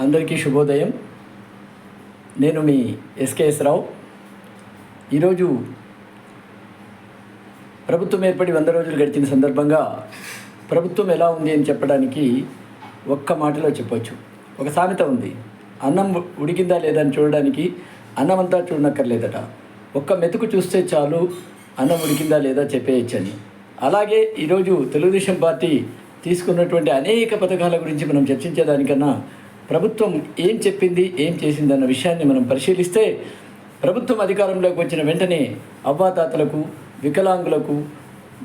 అందరికీ శుభోదయం. నేను మీ ఎస్కేఎస్ రావు. ఈరోజు ప్రభుత్వం ఏర్పడి వంద రోజులు గడిచిన సందర్భంగా ప్రభుత్వం ఎలా ఉంది అని చెప్పడానికి ఒక్క మాటలో చెప్పొచ్చు. ఒక సామెత ఉంది. అన్నం ఉడికిందా లేదా అని చూడడానికి అన్నం అంతా చూడనక్కర్లేదట. ఒక్క మెతుకు చూస్తే చాలు అన్నం ఉడికిందా లేదా చెప్పేయచ్చని. అలాగే ఈరోజు తెలుగుదేశం పార్టీ తీసుకున్నటువంటి అనేక పథకాల గురించి మనం చర్చించేదానికన్నా ప్రభుత్వం ఏం చెప్పింది ఏం చేసింది అన్న విషయాన్ని మనం పరిశీలిస్తే ప్రభుత్వం అధికారంలోకి వచ్చిన వెంటనే అవ్వాతాతలకు వికలాంగులకు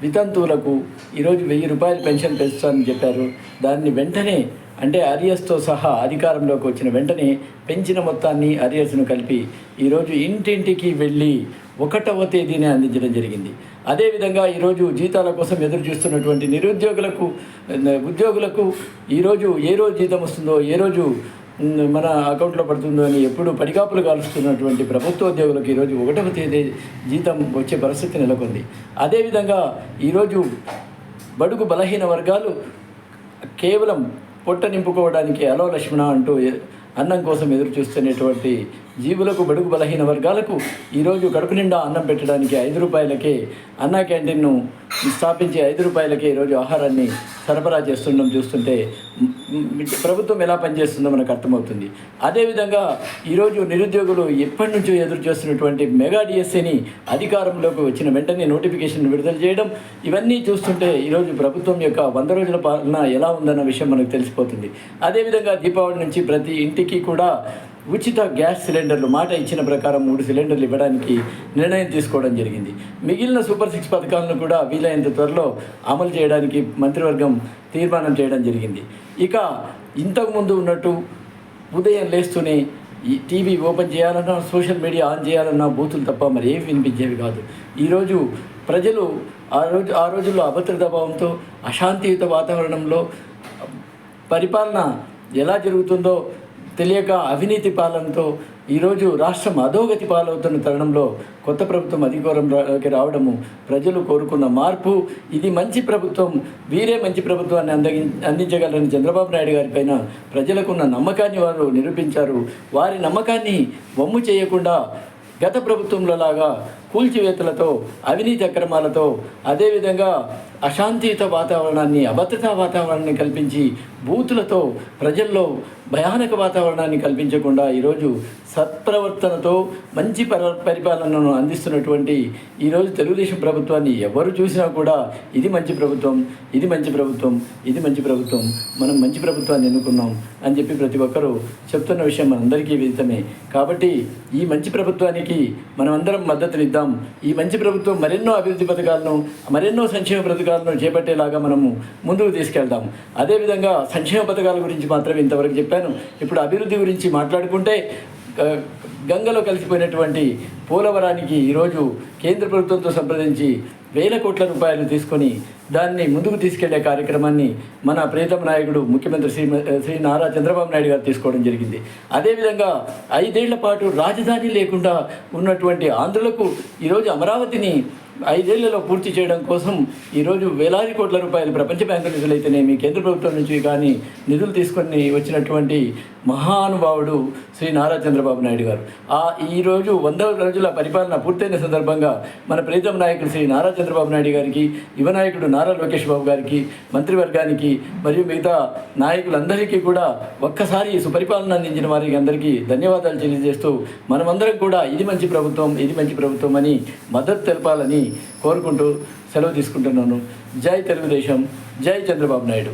వితంతువులకు ఈరోజు వెయ్యి రూపాయలు పెన్షన్ పెంచుతానని చెప్పారు. దాన్ని వెంటనే అంటే అరియర్స్తో సహా అధికారంలోకి వచ్చిన వెంటనే పెంచిన మొత్తాన్ని అరియర్స్ను కలిపి ఈరోజు ఇంటింటికి వెళ్ళి ఒకటవ తేదీనే అందించడం జరిగింది. అదేవిధంగా ఈరోజు జీతాల కోసం ఎదురు చూస్తున్నటువంటి నిరుద్యోగులకు ఉద్యోగులకు ఈరోజు ఏ రోజు జీతం వస్తుందో ఏ రోజు మన అకౌంట్లో పడుతుందో అని ఎప్పుడు పడిగాపులు కాలుస్తున్నటువంటి ప్రభుత్వ ఉద్యోగులకు ఈరోజు ఒకటవ తేదీ జీతం వచ్చే పరిస్థితి నెలకొంది. అదేవిధంగా ఈరోజు బడుగు బలహీన వర్గాలు కేవలం పొట్ట నింపుకోవడానికి అలో లక్ష్మణ అంటూ అన్నం కోసం ఎదురు చూస్తున్నటువంటి జీవులకు బడుగు బలహీన వర్గాలకు ఈరోజు కడుపు నిండా అన్నం పెట్టడానికి ఐదు రూపాయలకే అన్నా క్యాంటీన్ను స్థాపించి ఐదు రూపాయలకే ఈరోజు ఆహారాన్ని సరఫరా చేస్తుండడం చూస్తుంటే ప్రభుత్వం ఎలా పనిచేస్తుందో మనకు అర్థమవుతుంది. అదేవిధంగా ఈరోజు నిరుద్యోగులు ఎప్పటి నుంచో ఎదురు చూస్తున్నటువంటి మెగా డిఎస్సిని అధికారంలోకి వచ్చిన వెంటనే నోటిఫికేషన్ విడుదల చేయడం ఇవన్నీ చూస్తుంటే ఈరోజు ప్రభుత్వం యొక్క వంద రోజుల పాలన ఎలా ఉందన్న విషయం మనకు తెలిసిపోతుంది. అదేవిధంగా దీపావళి నుంచి ప్రతి ఇంటికి కూడా ఉచిత గ్యాస్ సిలిండర్లు మాట ఇచ్చిన ప్రకారం మూడు సిలిండర్లు ఇవ్వడానికి నిర్ణయం తీసుకోవడం జరిగింది. మిగిలిన సూపర్ సిక్స్ పథకాలను కూడా వీలైనంత త్వరలో అమలు చేయడానికి మంత్రివర్గం తీర్మానం చేయడం జరిగింది. ఇక ఇంతకుముందు ఉన్నట్టు ఉదయం లేస్తూనే ఈ టీవీ ఓపెన్ చేయాలన్నా సోషల్ మీడియా ఆన్ చేయాలన్నా బూతులు తప్ప మరి ఏమి వినిపించేవి కాదు. ఈరోజు ప్రజలు ఆ రోజు ఆ రోజుల్లో అభద్రతా భావంతో అశాంతియుత వాతావరణంలో పరిపాలన ఎలా జరుగుతుందో తెలియక అవినీతి పాలనతో ఈరోజు రాష్ట్రం అధోగతి పాలవుతున్న తరుణంలో కొత్త ప్రభుత్వం అధికారంలోకి రావడము ప్రజలు కోరుకున్న మార్పు. ఇది మంచి ప్రభుత్వం వీరే మంచి ప్రభుత్వాన్ని అందగి అందించగలరని చంద్రబాబు నాయుడు గారిపైన ప్రజలకున్న నమ్మకాన్ని వారు నిరూపించారు. వారి నమ్మకాన్ని వమ్ము చేయకుండా గత ప్రభుత్వంలో లాగా కూల్చివేతలతో అవినీతి అక్రమాలతో అదేవిధంగా అశాంతియుత వాతావరణాన్ని అభద్రతా వాతావరణాన్ని కల్పించి బూతులతో ప్రజల్లో భయానక వాతావరణాన్ని కల్పించకుండా ఈరోజు సత్ప్రవర్తనతో మంచి పర పరిపాలనను అందిస్తున్నటువంటి ఈరోజు తెలుగుదేశం ప్రభుత్వాన్ని ఎవరు చూసినా కూడా ఇది మంచి ప్రభుత్వం ఇది మంచి ప్రభుత్వం ఇది మంచి ప్రభుత్వం మనం మంచి ప్రభుత్వాన్ని ఎన్నుకున్నాం అని చెప్పి ప్రతి ఒక్కరూ చెప్తున్న విషయం మనందరికీ విదితమే. కాబట్టి ఈ మంచి ప్రభుత్వానికి మనం అందరం మద్దతునిద్దాం. ఈ మంచి ప్రభుత్వం మరెన్నో అభివృద్ధి పథకాలను మరెన్నో సంక్షేమ పథకాలను చేపట్టేలాగా మనము ముందుకు తీసుకెళ్దాం. అదేవిధంగా సంక్షేమ పథకాల గురించి మాత్రమే ఇంతవరకు చెప్పాను. ఇప్పుడు అభివృద్ధి గురించి మాట్లాడుకుంటే గంగలో కలిసిపోయినటువంటి పోలవరానికి ఈరోజు కేంద్ర ప్రభుత్వంతో సంప్రదించి వేల కోట్ల రూపాయలు తీసుకొని దాన్ని ముందుకు తీసుకెళ్ళే కార్యక్రమాన్ని మన ప్రియతమ నాయకుడు ముఖ్యమంత్రి శ్రీ శ్రీ నారా చంద్రబాబు నాయుడు గారు తీసుకోవడం జరిగింది. అదేవిధంగా ఐదేళ్ళ పాటు రాజధాని లేకుండా ఉన్నటువంటి ఆంధ్రులకు ఈరోజు అమరావతిని ఐదేళ్ళలో పూర్తి చేయడం కోసం ఈరోజు వేలాది కోట్ల రూపాయలు ప్రపంచ బ్యాంకు నిధులైతేనేమి కేంద్ర ప్రభుత్వం నుంచి కానీ నిధులు తీసుకొని వచ్చినటువంటి మహానుభావుడు శ్రీ నారా చంద్రబాబు నాయుడు గారు. ఆ ఈరోజు వంద రోజుల పరిపాలన పూర్తయిన సందర్భంగా మన ప్రీతం నాయకుడు శ్రీ నారా చంద్రబాబు నాయుడు గారికి యువ నాయకుడు నారా లోకేష్ బాబు గారికి మంత్రివర్గానికి మరియు మిగతా నాయకులందరికీ కూడా ఒక్కసారి సుపరిపాలన అందించిన వారికి అందరికీ ధన్యవాదాలు తెలియజేస్తూ మనమందరం కూడా ఇది మంచి ప్రభుత్వం ఇది మంచి ప్రభుత్వం అని మద్దతు తెలపాలని కోరుకుంటూ సెలవు తీసుకుంటున్నాను. జై తెలుగుదేశం జై చంద్రబాబు నాయుడు.